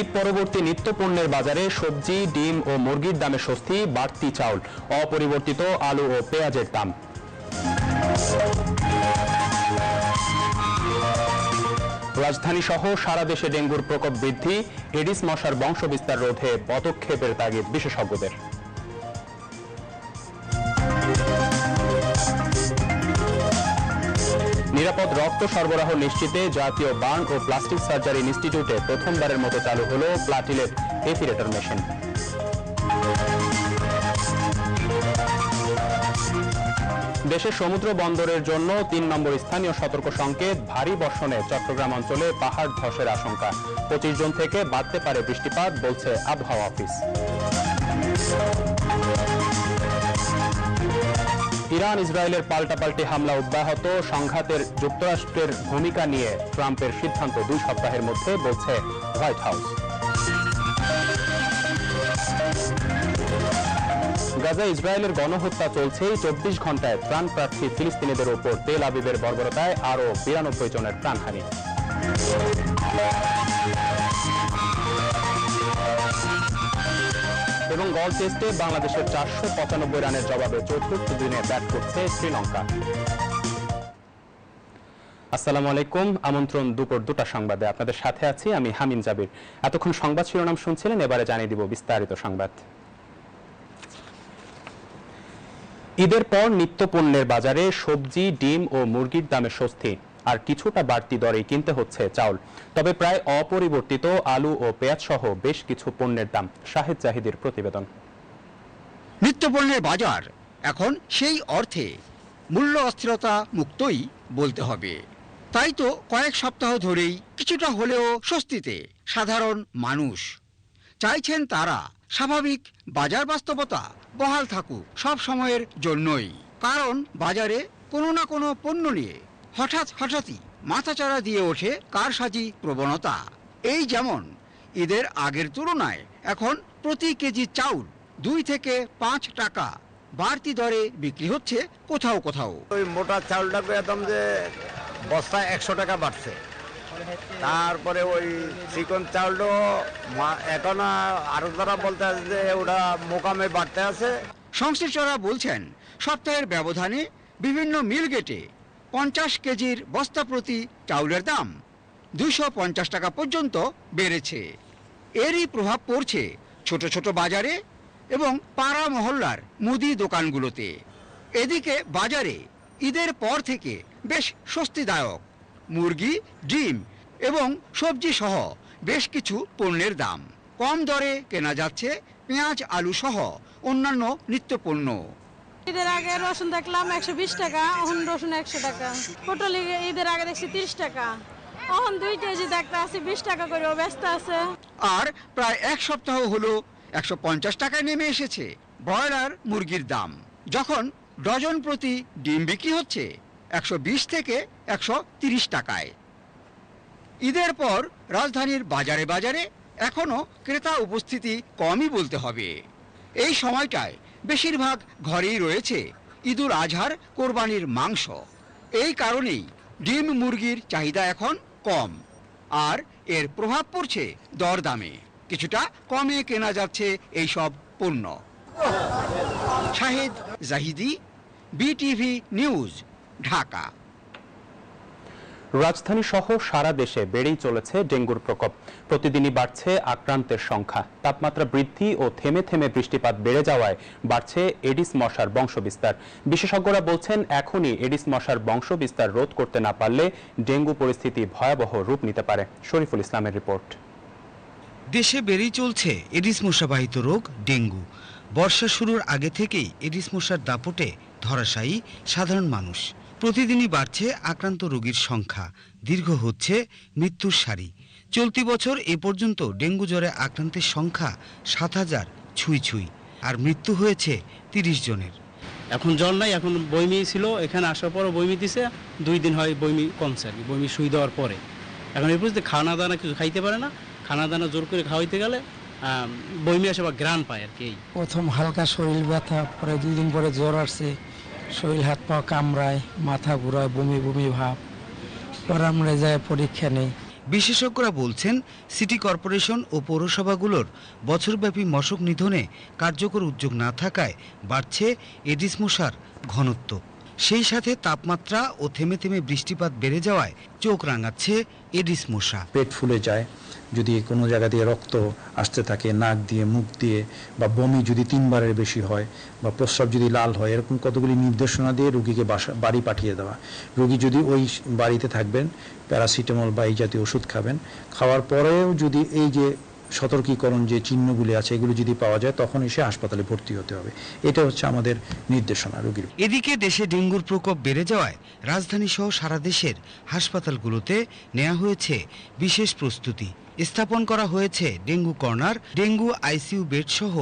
ঈদ পরবর্তী নিত্য পণ্যের বাজারে সবজি, ডিম ও মুরগির দামে স্বস্তি, বাড়তি চাউল, অপরিবর্তিত আলু ও পেঁয়াজের দাম। রাজধানী সহ সারা দেশে ডেঙ্গুর প্রকোপ বৃদ্ধি, এডিস মশার বংশ বিস্তার রোধে পদক্ষেপের তাগিদ বিশেষজ্ঞদের। নিরাপদ রক্ত সরবরাহ নিশ্চিতে জাতীয় বার্ন ও প্লাস্টিক সার্জারি ইনস্টিটিউটে প্রথমবারের মতো চালু হলো প্লাটিলেট এফিরেটর মেশিন। দেশের সমুদ্র বন্দরের জন্য তিন নম্বর স্থানীয় সতর্ক সংকেত, ভারী বর্ষণে চট্টগ্রাম অঞ্চলে পাহাড় ধসের আশঙ্কা। পঁচিশ জন থেকে বাড়তে পারে বৃষ্টিপাত, বলছে আবহাওয়া অফিস। ইরান ইসরায়েলের পাল্টাপাল্টি হামলা অব্যাহত, সংঘাতের যুক্তরাষ্ট্রের ভূমিকা নিয়ে ট্রাম্পের সিদ্ধান্ত দুই সপ্তাহের মধ্যে বলছে হোয়াইট হাউস। গাজা ইসরায়েলের গণহত্যা চলছে চব্বিশ ঘন্টায় ত্রাণ প্রার্থী ফিলিস্তিনিদের ওপর তেল আবিবের বর্বরতায় আরও বিরানব্বই জনের প্রাণহানি। এবং গল টেস্টে বাংলাদেশের চারশো পঁচানব্বই রানের জবাবে চতুর্থ দিনে ব্যাট করছে শ্রীলঙ্কা। আসসালামু আলাইকুম, আমন্ত্রণ দুপুর দুটা সংবাদে। আপনাদের সাথে আছি আমি হামিম জাবির। এতক্ষণ সংবাদ শিরোনাম শুনছিলেন, এবারে জানিয়ে দিব বিস্তারিত সংবাদ। ঈদের পর নিত্য পণ্যের বাজারে সবজি, ডিম ও মুরগির দামে স্বস্তি। আর কিছুটা বাড়তি দরে কিনতে হচ্ছে চাউল। তবে প্রায় অপরিবর্তিত আলু ও পেঁয়াজ সহ বেশ কিছু পণ্যের দাম, শাহেদ জাহিদের প্রতিবেদন। নিত্যপণ্যের বাজার এখন সেই অর্থে মূল্য অস্থিরতা মুক্তই বলতে হবে। তাই তো কয়েক সপ্তাহ ধরেই কিছুটা হলেও স্বস্তিতে সাধারণ মানুষ। চাইছেন তারা স্বাভাবিক বাজার বাস্তবতা বহাল থাকুক সব সময়ের জন্যই। কারণ বাজারে কোনো না কোনো পণ্য নিয়ে হঠাৎ হঠাৎই মাথাচাড়া দিয়ে ওঠে কারসাজি প্রবণতা? এই যেমন ঈদের আগের তুলনায় এখন প্রতি কেজি চাউল দুই থেকে পাঁচ টাকা। বাড়তি দরে বিক্রি হচ্ছে কোথাও কোথাও। ওই মোটা চাউলটা একদম যে বস্তা একশো টাকা বাড়ছে। তারপরে ওই চিকন চাউলটা মা- এখন আরও তারা বলতে আছে যে ওটা মোকামে বাড়তে আছে। সংশ্লিষ্টরা বলছেন সপ্তাহের ব্যবধানে বিভিন্ন মিল গেটে পঞ্চাশ কেজির বস্তা প্রতি চাউলের দাম পঞ্চাশ টাকা পর্যন্ত বেড়েছে। এরই প্রভাব পড়ছে ছোট ছোট বাজারে এবং পাড়া মহল্লার মুদি দোকানগুলোতে। এদিকে বাজারে ঈদের পর থেকে বেশ স্বস্তিদায়ক। মুরগি, ডিম এবং সবজি সহ বেশ কিছু পণ্যের দাম। কম দরে কেনা যাচ্ছে পেঁয়াজ, আলু সহ অন্যান্য নিত্যপণ্য। ঈদের আগে রসুন দেখলাম একশো বিশ টাকা, এখন রসুন একশো টাকা। পটল ঈদের আগে দেখছি তিরিশ টাকা। এখন দুই কেজি দেখতে আছে বিশ টাকা করে ব্যস্ত আছে। আর প্রায় এক সপ্তাহ হলো একশো পঞ্চাশ টাকায় নেমে এসেছে ব্রয়লার মুরগির দাম। যখন ডজন প্রতি ডিম বিক্রি হচ্ছে একশো বিশ থেকে একশো তিরিশ টাকায়। ঈদের পর রাজধানীর বাজারে বাজারে এখনও ক্রেতা উপস্থিতি কমই বলতে হবে। এই সময়টায় বেশিরভাগ ঘরেই রয়েছে ঈদুল আজহার, কোরবানির মাংস। এই কারণেই ডিম মুরগির চাহিদা এখন কম, আর এর প্রভাব পড়ছে দরদামে। কিছুটা কমে কেনা যাচ্ছে এই সব পণ্য। Shahid Jahidi, BTV news, Dhaka. রাজধানী সহ সারা দেশে বেড়েই চলেছে ডেঙ্গুর প্রকোপ। প্রতিদিনই বাড়ছে আক্রান্তের সংখ্যা। তাপমাত্রা বৃদ্ধি ও থেমে থেমে বৃষ্টিপাত বেড়ে যাওয়ায় বাড়ছে এডিস মশার বংশবিস্তার। বিশেষজ্ঞরা বলছেন, এখনই এডিস মশার বংশবিস্তার রোধ করতে না পারলে ডেঙ্গু পরিস্থিতি ভয়াবহ রূপ নিতে পারে। শরীফুল ইসলামের রিপোর্ট। দেশে বেড়েই চলছে এডিস মশাবাহিত রোগ, ডেঙ্গু। বর্ষা শুরুর আগে থেকেই এডিস মশার দাপটে ধরাশায়ী সাধারণ মানুষ। প্রতিদিনই বাড়ছে আক্রান্ত রোগীর সংখ্যা। দীর্ঘ হচ্ছে মৃত্যুর সারি। চলতি বছর এ পর্যন্ত ডেঙ্গু জ্বরে আক্রান্তের সংখ্যা সাত হাজার ছুঁই ছুঁই আর মৃত্যু হয়েছে তিরিশ জনের। এখন জল নাই এখন বইমি ছিল এখানে আসার পরও বইমি দিছে দুই দিন হয় বইমি কমছে আর কি বইমি শুই দেওয়ার পরে। এখন এই পর্যন্ত খানা দানা কিছু খাইতে পারে না খানা দানা জোর করে খাওয়াইতে গেলে বইমি আসে বা গ্রান পায় আর কি প্রথম হালকা শরীর ব্যথা পরে দুই দিন পরে জ্বর আসছে। শরীর হাত পা কামড়ায়, মাথা ঘুরায়, বমি বমি ভাব। পরে আমরা যায়, পরীক্ষা নেই। বিশেষজ্ঞরা বলছেন, সিটি কর্পোরেশন ও পৌরসভাগুলোর বছরব্যাপী মশক নিধনে কার্যকর উদ্যোগ না থাকায় বাড়ছে এডিস মশার ঘনত্ব। সেই সাথে তাপমাত্রা ও থেমে থেমে বৃষ্টিপাত বেড়ে যাওয়ায় চোখ রাঙাচ্ছে এডিস মশা। পেট ফুলে যায়। যদি কোনো জায়গা দিয়ে রক্ত আসতে থাকে, নাক দিয়ে, মুখ দিয়ে, বা বমি যদি তিনবারের বেশি হয়, বা প্রস্রাব যদি লাল হয়, এরকম কতগুলি নির্দেশনা দিয়ে রুগীকে বাসা, বাড়ি পাঠিয়ে দেওয়া। রুগী যদি ওই বাড়িতে থাকবেন, প্যারাসিটামল বা এই জাতীয় ওষুধ খাবেন, খাওয়ার পরেও যদি এই যে সতর্কীকরণ যে চিহ্নগুলি আছে এগুলো যদি পাওয়া যায় তখন এসে হাসপাতালে ভর্তি হতে হবে। এটা হচ্ছে আমাদের নির্দেশনা রুগীর এদিকে দেশে ডেঙ্গুর প্রকোপ বেড়ে যাওয়ায় রাজধানী সহ সারা দেশের হাসপাতালগুলোতে নেওয়া হয়েছে বিশেষ প্রস্তুতি। স্থাপন করা হয়েছে dengue corner dengue ICU bed সহ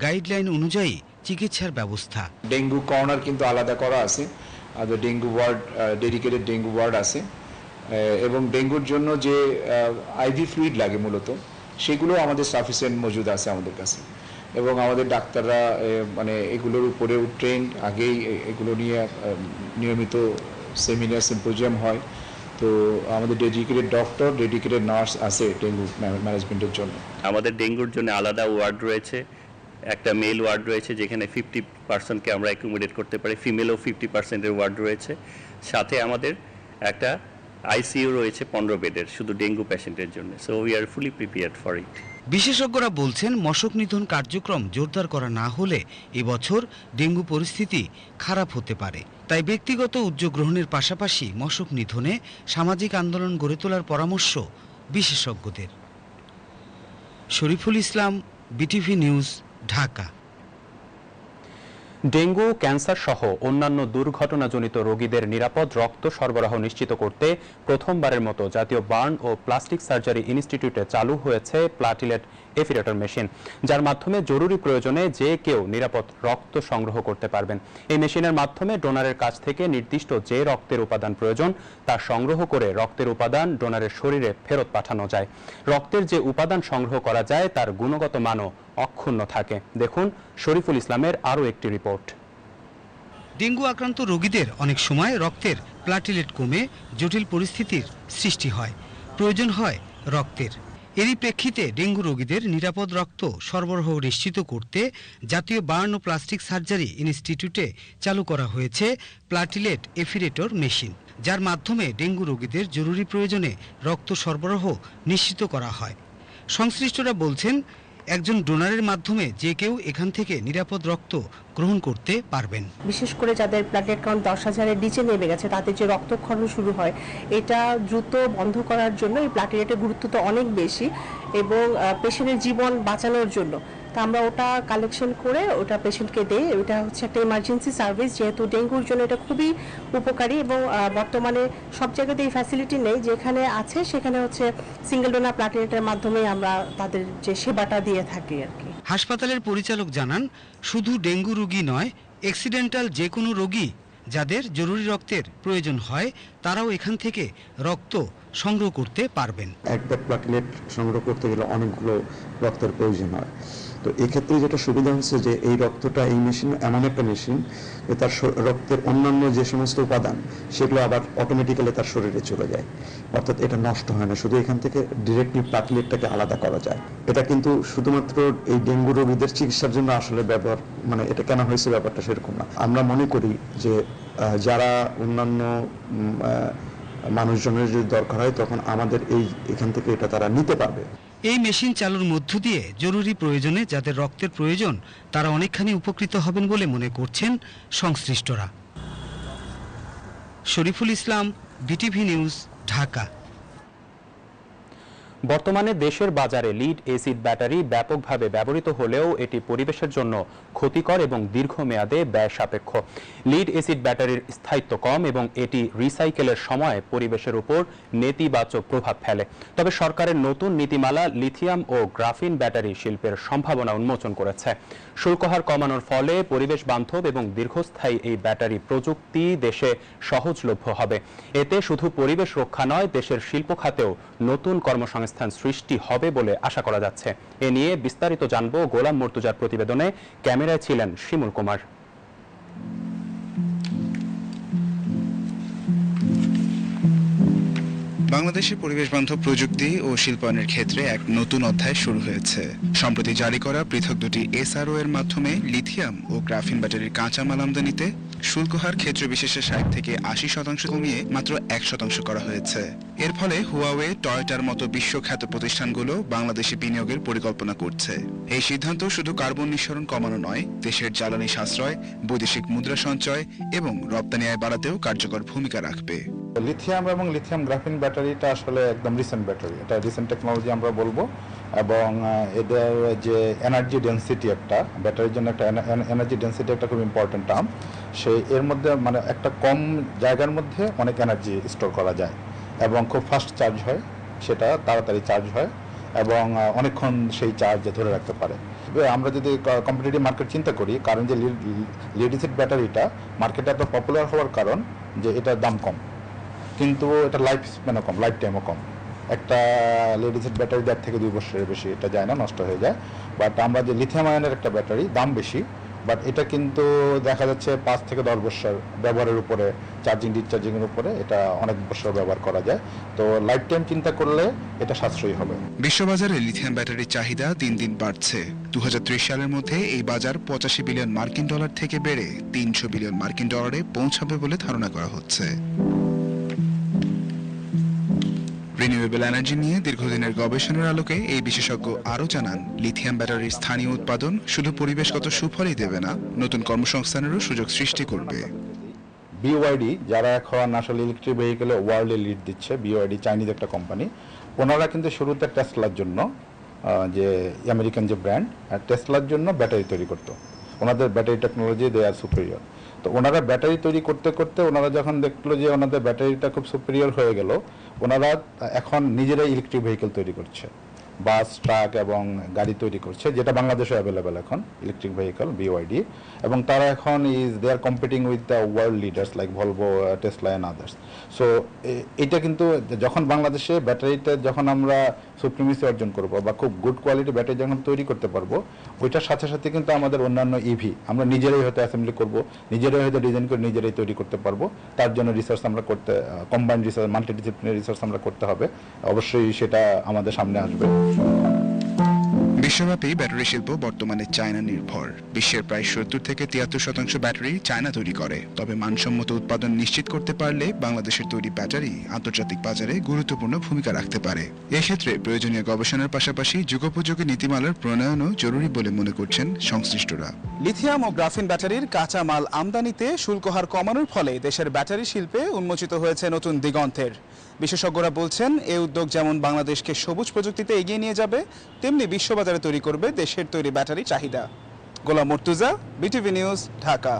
গাইডলাইন অনুযায়ী চিকিৎসার ব্যবস্থা। ডেঙ্গু কর্নার কিন্তু আলাদা করা আছে। আর dengue ward dedicated dengue ward আছে। এবং ডেঙ্গুর জন্য যে আইভি ফ্লুইড লাগে মূলত সেগুলো আমাদের সাফিসিয়েন্ট মজুদ আছে আমাদের কাছে। এবং আমাদের ডাক্তাররা মানে এগুলোর উপরেও ট্রেন্ড আগেই এগুলো নিয়ে নিয়মিত সেমিনার সিম্পোজিয়াম হয়। তো আমাদের ডেডিকেটেড ডক্টর ডেডিকেটেড নার্স আছে ডেঙ্গু ম্যানেজমেন্টের জন্য। আমাদের ডেঙ্গুর জন্য আলাদা ওয়ার্ড রয়েছে, একটা মেল ওয়ার্ড রয়েছে যেখানে ফিফটি পার্সেন্টকে আমরা অ্যাকুমোডেট করতে পারি ফিমেলও ফিফটি পার্সেন্টের ওয়ার্ড রয়েছে। সাথে আমাদের একটা আইসিইউ রয়েছে পনেরো বেডের, শুধু ডেঙ্গু পেশেন্টের জন্য। So we are fully prepared for it বিশেষজ্ঞরা বলছেন, মশক নিধন কার্যক্রম জোরদার করা না হলে এবছর ডেঙ্গু পরিস্থিতি খারাপ হতে পারে। তাই ব্যক্তিগত উদ্যোগ গ্রহণের পাশাপাশি মশক নিধনে সামাজিক আন্দোলন গড়ে তোলার পরামর্শ বিশেষজ্ঞদের। Shariful Islam, BTV news, Dhaka. Dengue, cancer সহ অন্যান্য দুর্ঘটনাজনিত রোগীদের নিরাপদ রক্ত সরবরাহ নিশ্চিত করতে প্রথমবারের মতো জাতীয় বার্ন ও প্লাস্টিক সার্জারি ইনস্টিটিউটে চালু হয়েছে প্লাটিলেট এফিরেটর মেশিন, যার মাধ্যমে জরুরি প্রয়োজনে যে কেউ নিরাপদ রক্ত সংগ্রহ করতে পারবেন। এই মেশিনের মাধ্যমে ডোনারের কাছ থেকে নির্দিষ্ট যে রক্তের উপাদান প্রয়োজন, তা সংগ্রহ করে রক্তের উপাদান ডোনারের শরীরে ফেরত পাঠানো যায়। রক্তের যে উপাদান সংগ্রহ করা যায়, তার গুণগত মানও অক্ষুণ্ণ থাকে। দেখুন শরীফুল ইসলামের আরও একটি রিপোর্ট। ডেঙ্গু আক্রান্ত রোগীদের অনেক সময় রক্তের প্লাটিলেট কমে জটিল পরিস্থিতির সৃষ্টি হয়। প্রয়োজন হয় রক্তের। এরই প্রেক্ষিতে ডেঙ্গু রোগীদের নিরাপদ রক্ত সরবরাহ নিশ্চিত করতে জাতীয় বার্ন ও প্লাস্টিক সার্জারি ইনস্টিটিউটে চালু করা হয়েছে প্লাটিলেট এফিরেটর মেশিন, যার মাধ্যমে ডেঙ্গু রোগীদের জরুরি প্রয়োজনে রক্ত সরবরাহ নিশ্চিত করা হয়। সংশ্লিষ্টরা বলছেন একজন ডোনারের মাধ্যমে যে কেউ এখান থেকে নিরাপদ রক্ত গ্রহণ করতে পারবেন। বিশেষ করে যাদের প্লাটেট কাউন্ট দশ হাজারের নিচে নেমে গেছে তাতে যে রক্তক্ষরণ শুরু হয়, এটা দ্রুত বন্ধ করার জন্য এই প্লাটেলেটের গুরুত্ব তো অনেক বেশি এবং পেশেন্টের জীবন বাঁচানোর জন্য। তা আমরা ওটা কালেকশন করে ওটা পেশেন্টকে দেই। ওটা হচ্ছে একটা ইমার্জেন্সি সার্ভিস যেহেতু ডেঙ্গুর জন্য এটা খুবই উপকারী এবং বর্তমানে সব জায়গাতে এই ফ্যাসিলিটি নেই। যেখানে আছে সেখানে হচ্ছে সিঙ্গেল ডোনার প্লাটেলেটের মাধ্যমে আমরা তাদের যে সেবাটা দিয়ে থাকি আর কি। হাসপাতালের পরিচালক জানান শুধু ডেঙ্গু রোগী নয় অ্যাক্সিডেন্টাল যে কোনো রোগী যাদের জরুরি রক্তের প্রয়োজন হয় তারাও এখান থেকে রক্ত সংগ্রহ করতে পারবেন। একটা প্লাটিলেট সংগ্রহ করতে গেলে অনেকগুলো রক্তের প্রয়োজন হয়। তো এক্ষেত্রে যেটা সুবিধা হচ্ছে যে এই রক্তটা, এই মেশিন, এমন একটা মেশিন যে তার রক্তের অন্যান্য যে সমস্ত উপাদান, সেগুলো আবার অটোমেটিক্যালি তার শরীরে চলে যায়। অর্থাৎ এটা নষ্ট হয় না, শুধু এখান থেকে ডিরেক্টলি প্লাটিলেটটাকে আলাদা করা যায়। এটা কিন্তু শুধুমাত্র এই ডেঙ্গু রোগীদের চিকিৎসার জন্য আসলে ব্যবহার মানে এটা কেন হয়েছে ব্যাপারটা সেরকম না। আমরা মনে করি যে যারা অন্যান্য মানুষজনের যদি দরকার হয়, তখন আমাদের এই, এখান থেকে এটা তারা নিতে পারবে। এই মেশিন চালুর মধ্য দিয়ে জরুরি প্রয়োজনে যাদের রক্তের প্রয়োজন, তারা অনেকখানি উপকৃত হবেন বলে মনে করছেন সংশ্লিষ্টরা। Shariful Islam BTV news, Dhaka. বর্তমানে দেশের বাজারে লিড এসিড ব্যাটারি ব্যাপকভাবে ব্যবহৃত হলেও এটি পরিবেশের জন্য ক্ষতিকর এবং দীর্ঘমেয়াদে ব্যয় সাপেক্ষ। লিড এসিড ব্যাটারির স্থায়িত্ব কম এবং এটি রিসাইকেলের সময় পরিবেশের উপর নেতিবাচক প্রভাব ফেলে। তবে সরকারের নতুন নীতিমালা লিথিয়াম ও গ্রাফিন ব্যাটারি শিল্পের সম্ভাবনা উন্মোচন করেছে। শুল্কহার কমানোর ফলে পরিবেশ বান্ধব এবং দীর্ঘস্থায়ী এই ব্যাটারি প্রযুক্তি দেশে সহজলভ্য হবে। এতে শুধু পরিবেশ রক্ষা নয়, দেশের শিল্প খাতেও নতুন কর্মসংস্থান সৃষ্টি হবে বলে আশা করা যাচ্ছে। এ নিয়ে বিস্তারিত জানব গোলাম মর্তুজার প্রতিবেদনে। ক্যামেরায় ছিলেন শিমুল কুমার। বাংলাদেশে পরিবেশ বান্ধব প্রযুক্তি ও শিল্পায়নের ক্ষেত্রে এক নতুন অধ্যায় শুরু হয়েছে। সম্প্রতি জারি করা পৃথক দুটি এসআরও এর মাধ্যমে লিথিয়াম ও গ্রাফিন ব্যাটারির কাঁচামাল আমদানিতে শুল্ক হার ক্ষেত্র বিশেষে ষাট থেকে আশি শতাংশ কমিয়ে মাত্র এক শতাংশ করা হয়েছে। এর ফলে হুয়াওয়ে টয়টার মতো বিশ্বখ্যাত প্রতিষ্ঠানগুলো বাংলাদেশে বিনিয়োগের পরিকল্পনা করছে। এই সিদ্ধান্ত শুধু কার্বন নিঃসরণ কমানো নয়, দেশের জ্বালানি সাশ্রয়, বৈদেশিক মুদ্রা সঞ্চয় এবং রপ্তানি আয় বাড়াতেও কার্যকর ভূমিকা রাখবে। লিথিয়াম এবং লিথিয়াম গ্রাফিন ব্যাটারিটা আসলে একদম রিসেন্ট ব্যাটারি এটা রিসেন্ট টেকনোলজি আমরা বলব। এবং এদের যে এনার্জি ডেন্সিটি একটা ব্যাটারির জন্য একটা এনার্জি ডেন্সিটি একটা খুব ইম্পর্টেন্ট টার্ম সেই, এর মধ্যে মানে একটা কম জায়গার মধ্যে অনেক এনার্জি স্টোর করা যায়। এবং খুব ফাস্ট চার্জ হয়, সেটা তাড়াতাড়ি চার্জ হয়। এবং অনেকক্ষণ সেই চার্জ ধরে রাখতে পারে। আমরা যদি কম্পিটিটিভ মার্কেট চিন্তা করি, কারণ যে লিড অ্যাসিড ব্যাটারিটা মার্কেটে এত পপুলার হওয়ার কারণ যে এটার দাম কম। কিন্তু এটা লাইফ স্প্যানও কম লাইফ টাইমও কম। একটা লেডিসের ব্যাটারি দেড় থেকে দুই বছরের বেশি, এটা যায় না, নষ্ট হয়ে যায়। বাট আমরা যে লিথিয়াম আয়নের একটা ব্যাটারি দাম বেশি। বাট এটা কিন্তু দেখা যাচ্ছে পাঁচ থেকে দশ বছর ব্যবহারের উপরে চার্জিং ডিসচার্জিংয়ের উপরে এটা অনেক বছর ব্যবহার করা যায়। তো লাইফ টাইম চিন্তা করলে এটা সাশ্রয়ী হবে। বিশ্ববাজারে লিথিয়াম ব্যাটারির চাহিদা দিন দিন বাড়ছে। দু হাজার ত্রিশ সালের মধ্যে এই বাজার পঁচাশি বিলিয়ন মার্কিন ডলার থেকে বেড়ে তিনশো বিলিয়ন মার্কিন ডলারে পৌঁছাবে বলে ধারণা করা হচ্ছে। রিনিউয়েবল এনার্জি নিয়ে দীর্ঘদিনের গবেষণার আলোকে এই বিশেষজ্ঞ আরও জানান, লিথিয়াম ব্যাটারির স্থানীয় উৎপাদন শুধু পরিবেশগত সুফলই দেবে না, নতুন কর্মসংস্থানেরও সুযোগ সৃষ্টি করবে। বিওয়াইডি যারা এখন আসলে ইলেকট্রিক ভেহিকেলে ওয়ার্ল্ডে লিড দিচ্ছে বিওয়াইডি চাইনিজ একটা কোম্পানি ওনারা কিন্তু শুরুতে টেসলার জন্য যে আমেরিকান যে ব্র্যান্ড টেসলার জন্য ব্যাটারি তৈরি করতো। ওনাদের battery technology they are superior তো ওনারা ব্যাটারি তৈরি করতে করতে ওনারা যখন দেখল যে ওনাদের ব্যাটারিটা খুব সুপিরিয়র হয়ে গেল, ওনারা এখন নিজেরাই ইলেকট্রিক ভেহিকেল তৈরি করছে। বাস, ট্রাক এবং গাড়ি তৈরি করছে, যেটা বাংলাদেশে অ্যাভেলেবেল এখন ইলেকট্রিক ভেহিকেল বিওয়াইডি এবং তারা এখন is they are competing with the world leaders like Volvo Tesla and others so এটা কিন্তু যখন বাংলাদেশে ব্যাটারিতে যখন আমরা সুপ্রিমেসি অর্জন করব বা খুব গুড কোয়ালিটি ব্যাটারি যখন তৈরি করতে পারব, ওইটার সাথে সাথে কিন্তু আমাদের অন্যান্য ইভি আমরা নিজেরাই হয়তো অ্যাসেম্বলি করব, নিজেরাই হয়তো ডিজাইন করে নিজেরাই তৈরি করতে পারব, তার জন্য রিসার্চ আমরা করতে combined research multidisciplinary research আমরা করতে হবে, অবশ্যই সেটা আমাদের সামনে আসবে। বিশ্বব্যাপী ব্যাটারি শিল্প বর্তমানে চায়না নির্ভর। বিশ্বের প্রায় সত্তর থেকে তিয়াত্তর শতাংশ ব্যাটারি চায়না তৈরি করে। তবে মানসম্মত উৎপাদন নিশ্চিত করতে পারলে বাংলাদেশের তৈরি ব্যাটারি আন্তর্জাতিক বাজারে গুরুত্বপূর্ণ ভূমিকা রাখতে পারে। এক্ষেত্রে প্রয়োজনীয় গবেষণার পাশাপাশি যুগোপযোগী নীতিমালার প্রণয়নও জরুরি বলে মনে করছেন সংশ্লিষ্টরা। লিথিয়াম ও গ্রাফিন ব্যাটারির কাঁচামাল আমদানিতে শুল্ক হার কমানোর ফলে দেশের ব্যাটারি শিল্পে উন্মোচিত হয়েছে নতুন দিগন্তের। বিশেষজ্ঞরা বলছেন এই উদ্যোগ যেমন বাংলাদেশকে সবুজ প্রযুক্তিতে এগিয়ে নিয়ে যাবে, তেমনি বিশ্ববাজারে তৈরি করবে দেশের তৈরি ব্যাটারি চাহিদা। Golam Mortuza, BTV news, Dhaka.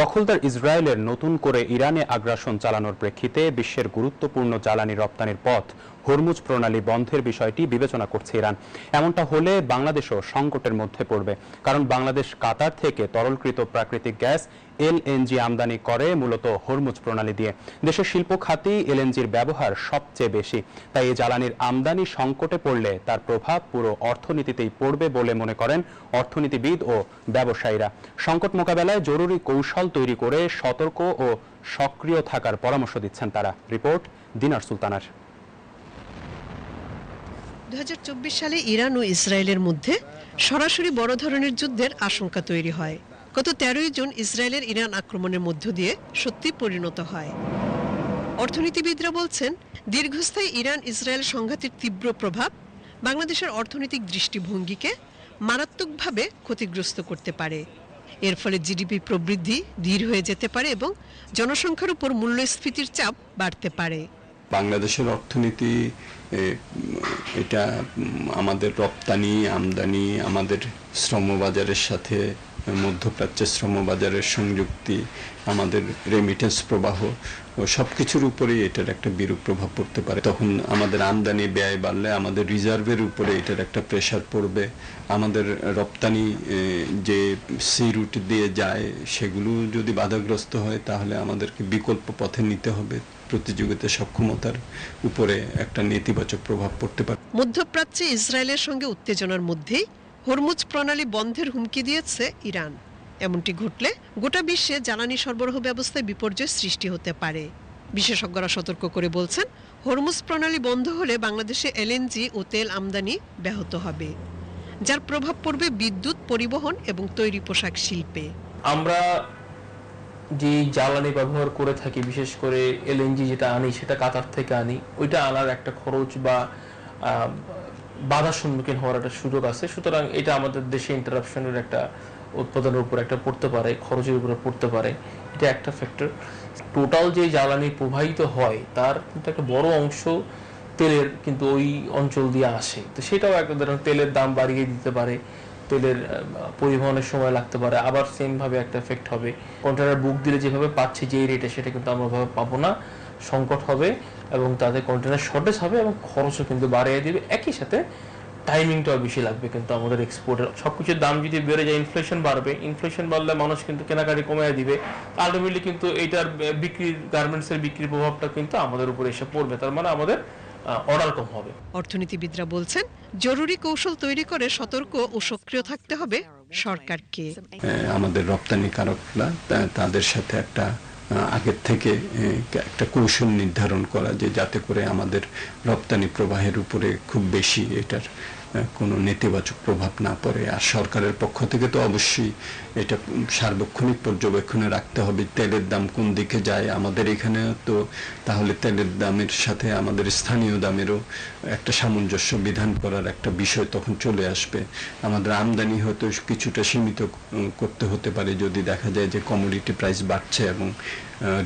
দখলদার ইসরায়েলের নতুন করে ইরানে আগ্রাসন চালানোর প্রেক্ষিতে বিশ্বের গুরুত্বপূর্ণ জ্বালানি রপ্তানির পথ, হরমুজ প্রণালী বন্ধের বিষয়টি বিবেচনা করছে ইরান। এমনটা হলে বাংলাদেশও সংকটের মধ্যে পড়বে, কারণ বাংলাদেশ কাতার থেকে তরলকৃত প্রাকৃতিক গ্যাস এলএনজি আমদানি করে, মূলত হরমুজ প্রণালী দিয়ে। দেশের শিল্প খাতেই এলএনজির ব্যবহার সবচেয়ে বেশি। তাই এই জ্বালানির আমদানি সংকটে পড়লে তার প্রভাব পুরো অর্থনীতিতেই পড়বে বলে মনে করেন অর্থনীতিবিদ ও ব্যবসায়ীরা। সংকট মোকাবেলায় জরুরি কৌশল তৈরি করে সতর্ক ও সক্রিয় থাকার পরামর্শ দিচ্ছেন তারা। রিপোর্ট দিনার সুলতানার। দু হাজার চব্বিশ সালে ইরান ও ইসরায়েলের মধ্যে সরাসরি বড় ধরনের যুদ্ধের আশঙ্কা তৈরি হয়। গত তেরোই জুন ইসরায়েলের ইরান আক্রমণের মধ্য দিয়ে সত্যি পরিণত হয়। অর্থনীতিবিদরা বলছেন, দীর্ঘস্থায়ী ইরান ইসরায়েল সংঘাতের তীব্র প্রভাব বাংলাদেশের অর্থনৈতিক দৃষ্টিভঙ্গিকে মারাত্মকভাবে ক্ষতিগ্রস্ত করতে পারে। এর ফলে জিডিপি প্রবৃদ্ধি ধীর হয়ে যেতে পারে এবং জনসংখ্যার উপর মূল্যস্ফীতির চাপ বাড়তে পারে। বাংলাদেশের অর্থনীতি এটা আমাদের রপ্তানি, আমদানি, আমাদের শ্রমবাজারের সাথে মধ্যপ্রাচ্যের শ্রমবাজারের সংযুক্তি, আমাদের রেমিটেন্স প্রবাহ ও সব কিছুর উপরেই এটার একটা বিরূপ প্রভাব পড়তে পারে। তখন আমাদের আমদানি ব্যয় বাড়লে আমাদের রিজার্ভের উপরে এটার একটা প্রেশার পড়বে। আমাদের রপ্তানি যে সি রুট দিয়ে যায়, সেগুলো যদি বাধাগ্রস্ত হয়, তাহলে আমাদেরকে বিকল্প পথে নিতে হবে। প্রতিযোগিতা সক্ষমতার উপরে একটা নেতিবাচক প্রভাব পড়তে পারে। মধ্যপ্রাচ্যে ইসরায়েলের সঙ্গে উত্তেজনার মধ্যেই হরমুজ প্রণালী বন্ধের হুমকি দিয়েছে ইরান। এমনটি ঘটলে গোটা বিশ্বে জ্বালানি সরবরাহ ব্যবস্থায় বিপর্যয় সৃষ্টি হতে পারে। বিশেষজ্ঞরা সতর্ক করে বলছেন, হরমুজ প্রণালী বন্ধ হলে বাংলাদেশে এলএনজি ও তেল আমদানি ব্যাহত হবে, যার প্রভাব পড়বে বিদ্যুৎ, পরিবহন এবং তৈরি পোশাক শিল্পে। আমরা যে জ্বালানি ব্যবহার করে থাকি, বিশেষ করে এলএনজি যেটা আনি, সেটা কাতার থেকে আনি, ওইটা আনার একটা খরচ বা বাধার সম্মুখীন হওয়ার একটা সুযোগ আছে। সুতরাং এটা আমাদের দেশে ইন্টারাপশনের একটা উৎপাদনের উপর একটা পড়তে পারে, খরচের উপরে পড়তে পারে। এটা একটা ফ্যাক্টর টোটাল যে জ্বালানি প্রবাহিত হয়, তার কিন্তু একটা বড় অংশ তেলের কিন্তু ওই অঞ্চল দিয়ে আসে। তো সেটাও একটা ধরুন তেলের দাম বাড়িয়ে দিতে পারে, তেলের পরিবহনের সময় লাগতে পারে। আবার সেমভাবে একটা এফেক্ট হবে। কন্টেনার বুক দিলে যেভাবে পাচ্ছি যেই রেটে সেটা কিন্তু আমরা পাবো না। সংকট হবে। এবং তাদের কন্টেনার শর্টেজ হবে এবং খরচও কিন্তু বাড়িয়ে দেবে। একই সাথে টাইমিংটাও বেশি লাগবে কিন্তু আমাদের এক্সপোর্টের সবকিছুর দাম যদি বেড়ে যায় ইনফ্লেশন বাড়বে। ইনফ্লেশন বাড়লে মানুষ কিন্তু কেনাকাটি কমিয়ে দিবে। আলটিমেটলি কিন্তু এইটার বিক্রির গার্মেন্টসের বিক্রির প্রভাবটা কিন্তু আমাদের উপরে এসে পড়বে। তার মানে আমাদের অর্ডার কম হবে। অর্থনীতিবিদরা বলছেন জরুরি কৌশল তৈরি করে সতর্ক ও সক্রিয় থাকতে হবে সরকারকে। আমাদের রপ্তানিকারকরা তাদের সাথে একটা আগের থেকে একটা কৌশল নির্ধারণ করা যে যাতে করে আমাদের রপ্তানি প্রবাহের উপরে খুব বেশি এটার কোনো নেতিবাচক প্রভাব না পড়ে। আর সরকারের পক্ষ থেকে তো অবশ্যই এটা সার্বক্ষণিক পর্যবেক্ষণে রাখতে হবে, তেলের দাম কোন দিকে যায়। আমাদের এখানে তো তাহলে তেলের দামের সাথে আমাদের স্থানীয় দামেরও একটা সামঞ্জস্য বিধান করার একটা বিষয় তখন চলে আসবে। আমাদের আমদানি হয়তো কিছুটা সীমিত করতে হতে পারে, যদি দেখা যায় যে কমোডিটি প্রাইস বাড়ছে এবং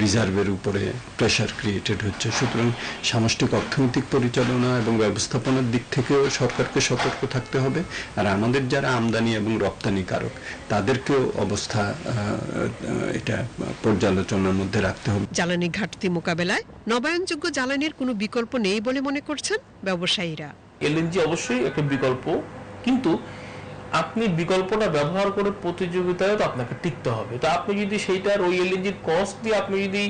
রিজার্ভের উপরে প্রেশার ক্রিয়েটেড হচ্ছে। সুতরাং সামষ্টিক অর্থনৈতিক পরিচালনা এবং ব্যবস্থাপনার দিক থেকেও সরকারকে সতর্ক থাকতে হবে। আর আমাদের যারা আমদানি এবং রপ্তানিকারক তাদেরকেও অবস্থা এটা পর্যালোচনার মধ্যে রাখতে হবে। জ্বালানি ঘাটতি মোকাবেলায় নবায়নযোগ্য জ্বালানির কোনো বিকল্প নেই বলে মনে করছেন ব্যবসায়ীরা। এলএনজি অবশ্যই একটা বিকল্প কিন্তু আপনি বিকল্পটা ব্যবহার করে প্রতিযোগিতায় তো আপনাকে টিকতে হবে। তো আপনি যদি সেইটার ওই এলএনজির কস্ট দিয়ে আপনি যদি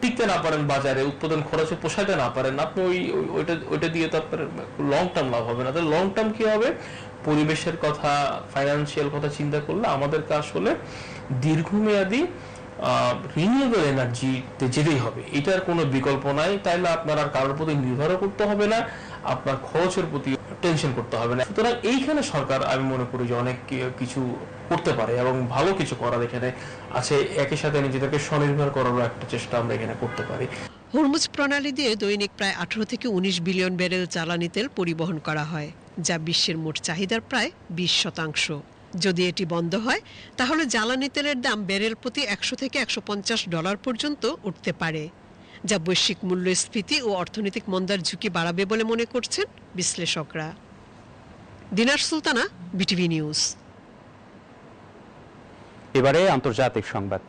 টিকতে না পারেন বাজারে, উৎপাদন খরচে পোষাইতে না পারেন। আপনি ওই- ওইটা ওইটা দিয়ে তো আপনার লং টার্ম লাভ হবে না। তাহলে লং টার্ম কি হবে? পরিবেশের কথা ফাইন্যান্সিয়াল কথা চিন্তা করলে আমাদেরকে আসলে দীর্ঘমেয়াদী রিনিউয়েবল এনার্জিতে যেতেই হবে। এটার কোনো বিকল্প নাই। তাইলে আপনার আর কারোর প্রতি নির্ভরও করতে হবে না। আপনার খরচের প্রতি টেনশন করতে হবে না। সুতরাং এইখানে সরকার, আমি মনে করি যে অনেক কিছু করতে পারে এবং ভালো কিছু করার এখানে আছে। একই সাথে নিজেদেরকে স্বনির্ভর করারও একটা চেষ্টা আমরা এখানে করতে পারি। হরমুজ প্রণালী দিয়ে দৈনিক প্রায় আঠারো থেকে উনিশ বিলিয়ন ব্যারেল জ্বালানি তেল পরিবহন করা হয়, যা বিশ্বের মোট চাহিদার প্রায় বিশ শতাংশ। যদি এটি বন্ধ হয়, তাহলে জ্বালানি তেলের দাম ব্যারেল প্রতি একশো থেকে একশো পঞ্চাশ ডলার পর্যন্ত উঠতে পারে। যা বৈশ্বিক মূল্যস্ফীতি ও অর্থনৈতিক মন্দার ঝুঁকি বাড়াবে বলে মনে করছেন বিশ্লেষকরা। Dinar Sultana, BTV news. এবারে আন্তর্জাতিক সংবাদ।